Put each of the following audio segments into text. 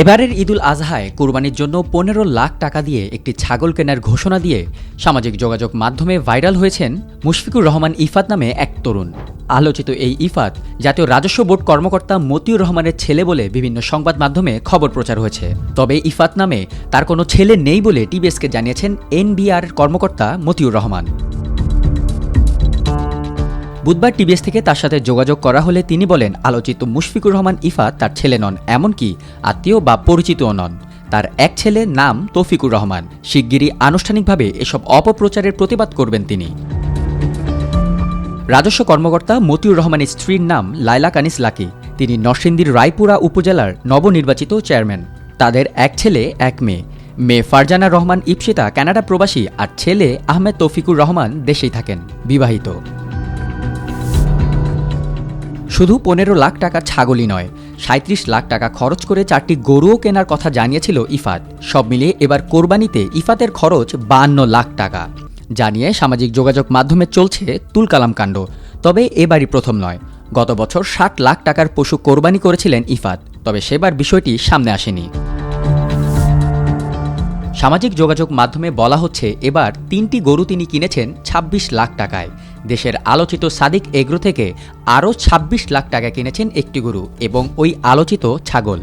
এবারের ঈদুল আজহায় কোরবানির জন্য পনেরো লাখ টাকা দিয়ে একটি ছাগল কেনার ঘোষণা দিয়ে সামাজিক যোগাযোগ মাধ্যমে ভাইরাল হয়েছেন মুশফিকুর রহমান ইফাত নামে এক তরুণ। আলোচিত এই ইফাত জাতীয় রাজস্ব বোর্ড কর্মকর্তা মতিউর রহমানের ছেলে বলে বিভিন্ন সংবাদ মাধ্যমে খবর প্রচার হয়েছে। তবে ইফাত নামে তার কোনো ছেলে নেই বলে টিবিএসকে জানিয়েছেন এনবিআর কর্মকর্তা মতিউর রহমান। বুধবার টিবিএস থেকে তার সাথে যোগাযোগ করা হলে তিনি বলেন, আলোচিত মুশফিকুর রহমান ইফাত তার ছেলে নন, এমনকি আত্মীয় বা পরিচিতও নন। তার এক ছেলে নাম তৌফিকুর রহমান। শিগগিরই আনুষ্ঠানিকভাবে এসব অপপ্রচারের প্রতিবাদ করবেন তিনি। রাজস্ব কর্মকর্তা মতিউর রহমানের স্ত্রীর নাম লাইলা কানিস লাকি। তিনি নরসিংদীর রায়পুরা উপজেলার নবনির্বাচিত চেয়ারম্যান। তাদের এক ছেলে, এক মেয়ে। মেয়ে ফারজানা রহমান ইপসিতা কানাডা প্রবাসী আর ছেলে আহমেদ তৌফিকুর রহমান দেশেই থাকেন। বিবাহিত। শুধু পনেরো লাখ টাকা ছাগলই নয়, সাঁত্রিশ লাখ টাকা খরচ করে চারটি গরুও কেনার কথা জানিয়েছিল ইফাত। সব মিলিয়ে এবার কোরবানিতে ইফাতের খরচ বান্ন লাখ টাকা। জানিয়ে সামাজিক যোগাযোগ মাধ্যমে চলছে তুলকালাম কাণ্ড। তবে এবারই প্রথম নয়। গত বছর ষাট লাখ টাকার পশু কোরবানি করেছিলেন ইফাত, তবে সেবার বিষয়টি সামনে আসেনি। সামাজিক যোগাযোগ মাধ্যমে বলা হচ্ছে, এবার তিনটি গরু তিনি কিনেছেন ২৬ লাখ টাকায়। দেশের আলোচিত সাদিক এগ্রো থেকে আরও ২৬ লাখ টাকা কিনেছেন একটি গরু এবং ওই আলোচিত ছাগল।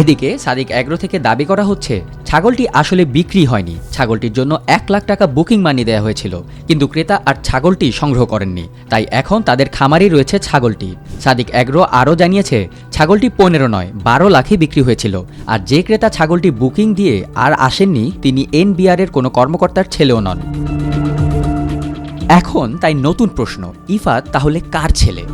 এদিকে সাদিক এগ্রো থেকে দাবি করা হচ্ছে, ছাগলটি আসলে বিক্রি হয়নি। ছাগলটির জন্য এক লাখ টাকা বুকিং মানি দেওয়া হয়েছিল, কিন্তু ক্রেতা আর ছাগলটি সংগ্রহ করেননি। তাই এখন তাদের খামারেই রয়েছে ছাগলটি। সাদিক এগ্রো আরও জানিয়েছে, ছাগলটি পনেরো নয়, বারো লাখে বিক্রি হয়েছিল, আর যে ক্রেতা ছাগলটি বুকিং দিয়ে আর আসেননি, তিনি এনবিআরের কোনো কর্মকর্তার ছেলেও নন। এখন তাই নতুন প্রশ্ন, ইফাত তাহলে কার ছেলে?